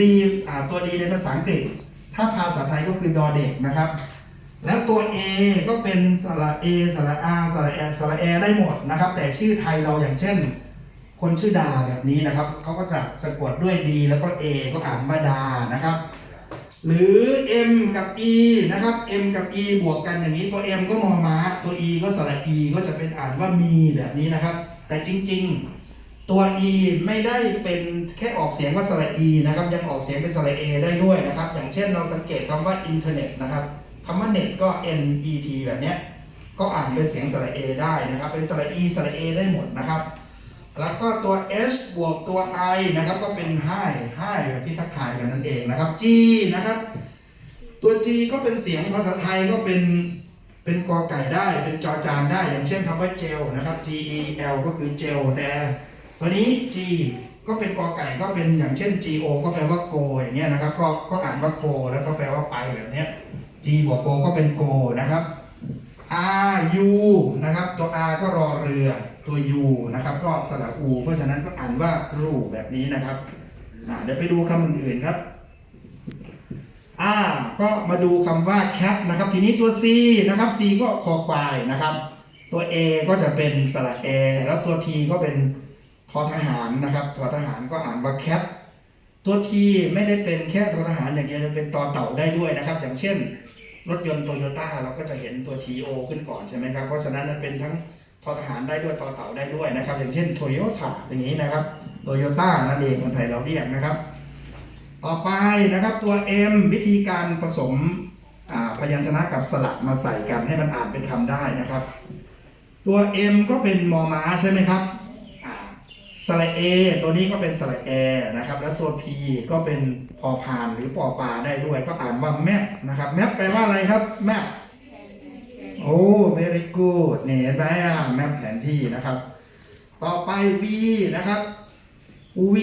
ดีอ่าตัวดีในภาษาอังกฤษ ถ้าภาษาไทยก็คือดอเด็กนะครับ แล้วตัว A ก็เป็นสระ A สระ R สระ A สระ A ได้หมดนะครับ แต่ชื่อไทยเราอย่างเช่น คนชื่อดาแบบนี้นะครับเขาก็จะสะกดด้วย D แล้วก็ A ก็อ่านว่าดานะครับหรือ M กับ E นะครับ M กับ E บวกกันอย่างนี้ตัว M ก็มอม้าตัว E ก็สระ E ก็จะเป็นอ่านว่ามีแบบนี้นะครับ แต่จริง ๆ ตัว E ไม่ได้เป็นแค่ออกเสียงว่าสระ E นะครับ ยังออกเสียงเป็นสระ A ได้ด้วยนะครับ อย่างเช่นเราสังเกตคำว่าอินเทอร์เน็ตนะครับคำว่าเน็ตก็ N E T แบบเนี้ยก็อ่านเป็นเสียงสระ A ได้นะครับ เป็นสระ E สระ A ได้หมดนะครับ แล้วก็ตัว H บวกตัว I นะครับ ก็เป็น high high แบบที่ทักทายกันนั่นเองนะครับ G นะครับ ตัว G ก็เป็นเสียงภาษาไทยก็เป็นเป็นกอไก่ได้ เป็นจอจานได้ อย่างเช่นคำว่าเจลนะครับ G E L ก็คือเจลแต่ ตัวนี้ G ก็เป็นกอไก่ก็เป็นอย่างเช่น G O ก็แปลว่าโกอย่างเงี้ยนะครับ ก็ก็อ่านว่าโกแล้วก็แปลว่าไปแบบเนี้ย G บวกโกก็เป็นโกนะครับ R U นะครับ ตัว R ก็รอเรือตัว U นะครับ ก็สระอู เพราะฉะนั้นก็อ่านว่ารูแบบนี้นะครับเดี๋ยวไปดูคำอื่นๆครับอ่าก็มาดูคำว่า cat นะครับ ทีนี้ตัว C นะครับ C ก็คอควายนะครับ ตัว A ก็จะเป็นสระ A แล้วตัว T ก็เป็น ทอทหารนะครับทอทหารก็อ่านว่า cat ตัว T ไม่ได้เป็นแค่ทอทหารอย่างเดียวจะเป็นต่อเต่าได้ด้วยนะครับ อย่างเช่น รถยนต์โตโยต้าเราก็จะเห็นตัว TO ขึ้นก่อนใช่ไหมครับเพราะฉะนั้นมันเป็นทั้งทอทหารได้ด้วยต่อเต่าได้ด้วยนะครับ อย่างเช่นโตโยต้าอย่างนี้นะครับโตโยต้านั่นเองคนไทยเราเรียกนะครับ ต่อไปนะครับตัว M วิธีการผสมพยัญชนะกับสระมาใส่กันให้มันอ่านเป็นคำได้นะครับ ตัว M ก็เป็นมอม้าใช่ไหมครับ สระ A ตัวนี้ก็เป็นสระแอนะครับ แล้วตัว P ก็เป็นพอพานหรือปอปาได้ด้วย ก็อ่านว่าแมปนะครับแมปแปลว่าอะไรครับแมปโอ้ very good เนี่ยเห็นไหมอะแมปแผนที่นะครับ ต่อไป V นะครับ V